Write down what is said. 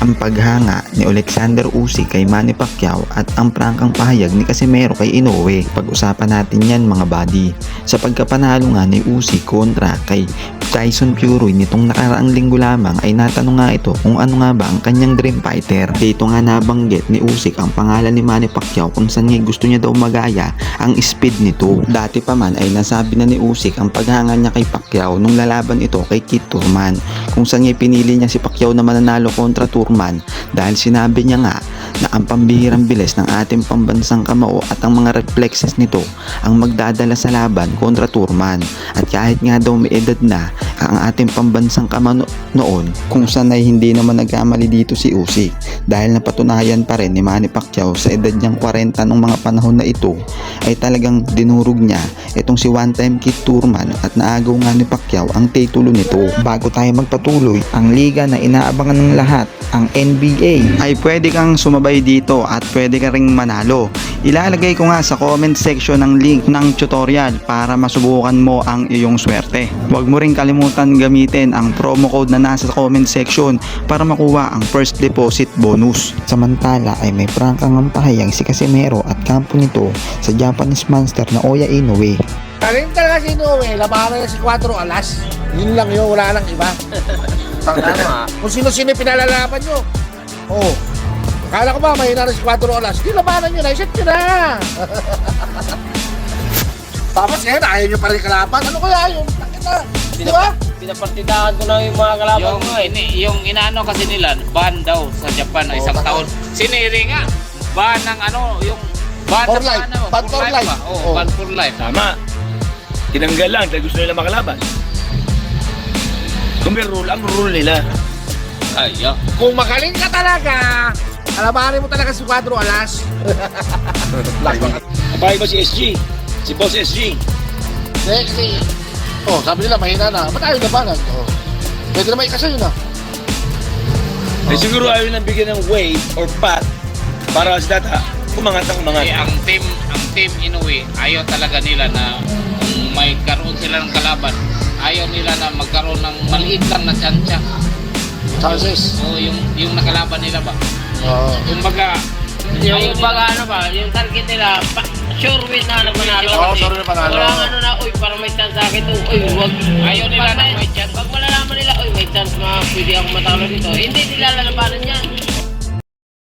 ang paghanga ni Alexander Usyk kay Manny Pacquiao at ang prangkang pahayag ni Casimero kay Inoue. Pag-usapan natin yan mga buddy. Sa pagkapanalo nga ni Usyk kontra kay Tyson Fury nitong nakaraang linggo lamang ay natanong nga ito kung ano nga ba ang kanyang dream fighter. Dito nga nabanggit ni Usyk ang pangalan ni Manny Pacquiao kung saan nga gusto niya daw magaya ang speed nito. Dati pa man ay nasabi na ni Usyk ang paghanga niya kay Pacquiao nung lalaban ito kay Kit Turman kung saan nga pinili niya si Pacquiao na mananalo kontra Turman dahil sinabi niya nga na ang pambihirang bilis ng ating pambansang kamao at ang mga reflexes nito ang magdadala sa laban kontra Turman. At kahit nga daw may edad na ang ating pambansang kamao noon kung saan ay hindi naman nagkamali dito si Usyk. Dahil napatunayan pa rin ni Manny Pacquiao sa edad niyang 40 nung mga panahon na ito ay talagang dinurog niya itong si one time Kit Turman at naagaw nga ni Pacquiao ang titulo nito. Bago tayo magpatuloy ang liga na inaabangan ng lahat ang NBA ay pwede kang sumabay dito at pwede ka ring manalo. Ilalagay ko nga sa comment section ng link ng tutorial para masubukan mo ang iyong swerte. Huwag mo ring kalimutan gamitin ang promo code na nasa comment section para makuha ang first deposit bonus. Samantala ay may prangkang ang pahayag si Casimero at kampo nito sa Japanese monster na Oya Inoue Galing talaga si Noe, labanan niya si Quattro Alas. Yun lang yun, wala lang iba. Tama. Kung sino-sino pinalalaban nyo. Oo. Oh. Kala ko ba mahina na si Quattro Alas? Di labanan nyo na, iset nyo na. Tapos ngayon, ayaw nyo pa rin kalaban. Ano kaya yun? Nakita. Di ba? Pinapartidahan ko na yung mga kalaban Yung, ko eh. ini, yung inaano kasi nila, ban daw sa Japan na Oo, isang taon. Siniri nga, ban ng ano, yung ban For na life. ano, Ban for life. ba? Oo, Oo. ban for life. Tama. Tinanggal lang dahil gusto nila makalaban. Kung may rule, ang rule nila. Ay, yeah. Kung magaling ka talaga, kalabanin mo talaga si Quattro Alas. Abay ba si SG? Si Boss SG? Sexy. Oh, sabi nila mahina na. Ba't ayaw labanan? Oh. Pwede naman ikasal yun ah. Eh siguro ayaw nang bigyan ng way or path para si Tata umangat ang umangat. Eh, ang team, ang team Inoue, ayaw talaga nila na kung may karoon sila ng kalaban, ayaw nila na magkaroon ng maliit lang na tsansya. Chances. O yung, yung nakalaban nila ba? Oo. Kumbaga, ayaw Yung baga ano ba, yung target nila, pa, sure win na na manalo. Oo, kasi sure win na panalo. Walang ano na, uy, para may chance sa akin to. Uy, wag. Ayaw nila na may chance. Pag malalaman nila, uy, may chance na pwede ako matalo dito. Hindi nila lalabanan yan.